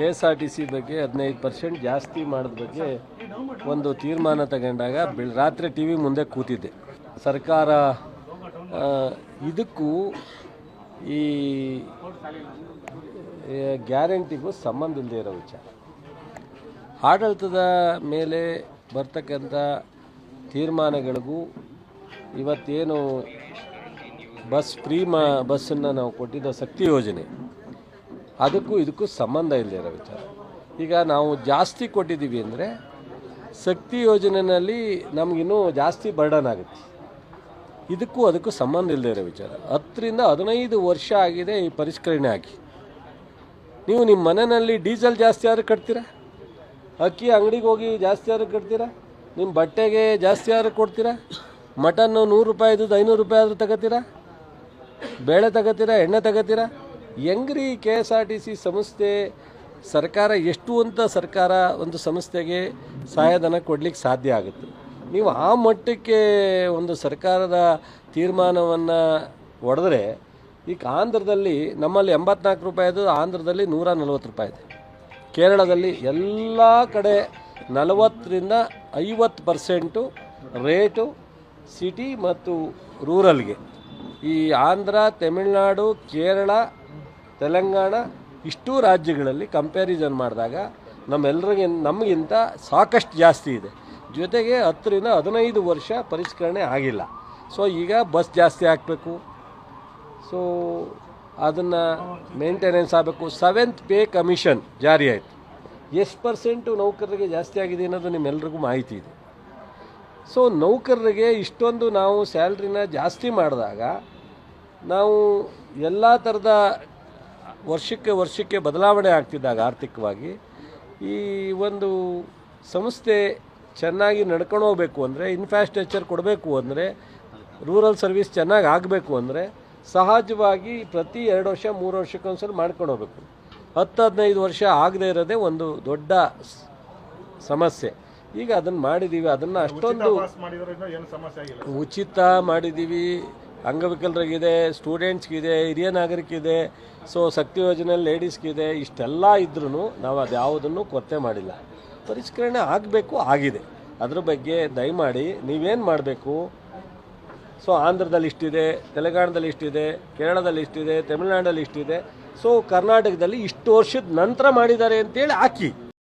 K S R T C ಬಗ್ಗೆ ಹದಿನೈದು percent ಜಾಸ್ತಿ ಮಾಡಿದ ಬಗ್ಗೆ ಒಂದು ತೀರ್ಮಾನ ತಗೊಂಡಾಗ ರಾತ್ರಿ ಟಿ ವಿ ಮುಂದೆ ಕೂತಿದ್ದೆ. ಸರ್ಕಾರ ಇದಕ್ಕೂ ಈ ಈ ಗ್ಯಾರಂಟಿಗೂ ಸಂಬಂಧ ಇಲ್ಲದೆ ಇರೋ ವಿಚಾರ. ಆಡಳಿತದ ಮೇಲೆ ಬರ್ತಕ್ಕಂಥ ತೀರ್ಮಾನಗಳಿಗೂ ಇವತ್ತೇನು ಬಸ್ ಫ್ರೀ ಮಾ ಬಸ್ಸನ್ನು ನಾವು ಕೊಟ್ಟಿದ್ದ ಶಕ್ತಿ ಯೋಜನೆ ಅದಕ್ಕೂ ಇದಕ್ಕೂ ಸಂಬಂಧ ಇಲ್ಲದೆ ಇರೋ ವಿಚಾರ. ಈಗ ನಾವು ಜಾಸ್ತಿ ಕೊಟ್ಟಿದ್ದೀವಿ ಅಂದರೆ ಶಕ್ತಿ ಯೋಜನೆಯಲ್ಲಿ ನಮಗಿನ್ನೂ ಜಾಸ್ತಿ ಬರ್ಡನ್ ಆಗುತ್ತೆ. ಇದಕ್ಕೂ ಅದಕ್ಕೂ ಸಂಬಂಧ ಇಲ್ಲದೆ ಇರೋ ವಿಚಾರ. ಹತ್ತರಿಂದ ಹದಿನೈದು ವರ್ಷ ಆಗಿದೆ ಈ ಪರಿಷ್ಕರಣೆ ಆಗಿ. ನೀವು ನಿಮ್ಮ ಮನೆಯಲ್ಲಿ ಡೀಸೆಲ್ ಜಾಸ್ತಿ ಯಾರು ಕಟ್ತೀರಾ? ಅಕ್ಕಿ ಅಂಗಡಿಗೆ ಹೋಗಿ ಜಾಸ್ತಿ ಯಾರು ಕಟ್ತೀರಾ? ನಿಮ್ಮ ಬಟ್ಟೆಗೆ ಜಾಸ್ತಿ ಯಾರು ಕೊಡ್ತೀರಾ? ಮಟನ್ನು ನೂರು ರೂಪಾಯಿ ಇದ್ದದ್ದು ಐನೂರು ರೂಪಾಯಿ ಆದರೂ ತಗೋತೀರಾ? ಬೇಳೆ ತಗೋತೀರಾ? ಎಣ್ಣೆ ತಗೋತೀರಾ? ಹೆಂಗ್ರಿ K S R T C ಸಂಸ್ಥೆ ಸರ್ಕಾರ ಎಷ್ಟು ಅಂತ ಸರ್ಕಾರ ಒಂದು ಸಂಸ್ಥೆಗೆ ಸಹಾಯಧನ ಕೊಡ್ಲಿಕ್ಕೆ ಸಾಧ್ಯ ಆಗುತ್ತೆ. ನೀವು ಆ ಮಟ್ಟಕ್ಕೆ ಒಂದು ಸರ್ಕಾರದ ತೀರ್ಮಾನವನ್ನು ಹೊಡೆದ್ರೆ ಈಗ ಆಂಧ್ರದಲ್ಲಿ ನಮ್ಮಲ್ಲಿ ಎಂಬತ್ನಾಲ್ಕು ರೂಪಾಯಿದು ಆಂಧ್ರದಲ್ಲಿ ನೂರ ನಲ್ವತ್ತು ರೂಪಾಯಿ ಇದೆ. ಕೇರಳದಲ್ಲಿ ಎಲ್ಲ ಕಡೆ ನಲವತ್ತರಿಂದ ಐವತ್ತು ಪರ್ಸೆಂಟು ರೇಟು ಸಿಟಿ ಮತ್ತು ರೂರಲ್ಗೆ. ಈ ಆಂಧ್ರ, ತಮಿಳುನಾಡು, ಕೇರಳ ತೆಲಂಗಾಣ ಇಷ್ಟೂ ರಾಜ್ಯಗಳಲ್ಲಿ ಕಂಪ್ಯಾರಿಸನ್ ಮಾಡಿದಾಗ ನಮ್ಮೆಲ್ಲರಿಗೆ ನಮಗಿಂತ ಸಾಕಷ್ಟು ಜಾಸ್ತಿ ಇದೆ. ಜೊತೆಗೆ ಹತ್ತರಿಂದ ಹದಿನೈದು ವರ್ಷ ಪರಿಷ್ಕರಣೆ ಆಗಿಲ್ಲ. ಸೊ ಈಗ ಬಸ್ ಜಾಸ್ತಿ ಹಾಕಬೇಕು. ಸೊ ಅದನ್ನು ಮೇಂಟೆನೆನ್ಸ್ ಆಗಬೇಕು. ಸೆವೆಂತ್ ಪೇ ಕಮಿಷನ್ ಜಾರಿ ಆಯಿತು. ಎಷ್ಟು ಪರ್ಸೆಂಟು ನೌಕರರಿಗೆ ಜಾಸ್ತಿ ಆಗಿದೆ ಅನ್ನೋದು ನಿಮ್ಮೆಲ್ರಿಗೂ ಮಾಹಿತಿ ಇದೆ. ಸೊ ನೌಕರರಿಗೆ ಇಷ್ಟೊಂದು ನಾವು ಸ್ಯಾಲ್ರಿನ ಜಾಸ್ತಿ ಮಾಡಿದಾಗ ನಾವು ಎಲ್ಲ ಥರದ ವರ್ಷಕ್ಕೆ ವರ್ಷಕ್ಕೆ ಬದಲಾವಣೆ ಆಗ್ತಿದ್ದಾಗ ಆರ್ಥಿಕವಾಗಿ ಈ ಒಂದು ಸಂಸ್ಥೆ ಚೆನ್ನಾಗಿ ನಡ್ಕೊಂಡು ಹೋಗಬೇಕು ಅಂದರೆ ಇನ್ಫ್ರಾಸ್ಟ್ರಕ್ಚರ್ ಕೊಡಬೇಕು ಅಂದರೆ ರೂರಲ್ ಸರ್ವಿಸ್ ಚೆನ್ನಾಗಿ ಆಗಬೇಕು ಅಂದರೆ ಸಹಜವಾಗಿ ಪ್ರತಿ ಎರಡು ವರ್ಷ ಮೂರು ವರ್ಷಕ್ಕೊಂದ್ಸಲ ಮಾಡ್ಕೊಂಡು ಹೋಗ್ಬೇಕು. ಹತ್ತು ಹದಿನೈದು ವರ್ಷ ಆಗದೇ ಇರೋದೇ ಒಂದು ದೊಡ್ಡ ಸಮಸ್ಯೆ. ಈಗ ಅದನ್ನು ಮಾಡಿದ್ದೀವಿ ಅದನ್ನು ಅಷ್ಟೊಂದು ಉಚಿತ ಮಾಡಿದ್ದೀವಿ ಅಂಗವಿಕಲರಿಗಿದೆ ಸ್ಟೂಡೆಂಟ್ಸ್ಗಿದೆ ಹಿರಿಯ ನಾಗರಿಕಿದೆ ಸೊ ಶಕ್ತಿ ಯೋಜನೆ ಲೇಡೀಸ್ಗಿದೆ ಇಷ್ಟೆಲ್ಲ ಇದ್ರೂ ನಾವು ಅದು ಯಾವುದನ್ನು ಕೊರತೆ ಮಾಡಿಲ್ಲ. ಪರಿಷ್ಕರಣೆ ಆಗಬೇಕು, ಆಗಿದೆ. ಅದ್ರ ಬಗ್ಗೆ ದಯಮಾಡಿ ನೀವೇನು ಮಾಡಬೇಕು? ಸೊ ಆಂಧ್ರದಲ್ಲಿ ಇಷ್ಟಿದೆ, ತೆಲಂಗಾಣದಲ್ಲಿ ಇಷ್ಟಿದೆ, ಕೇರಳದಲ್ಲಿ ಇಷ್ಟಿದೆ, ತಮಿಳುನಾಡಲ್ಲಿ ಇಷ್ಟಿದೆ ಸೊ ಕರ್ನಾಟಕದಲ್ಲಿ ಇಷ್ಟು ವರ್ಷದ ನಂತರ ಮಾಡಿದ್ದಾರೆ ಅಂತೇಳಿ ಹಾಕಿ.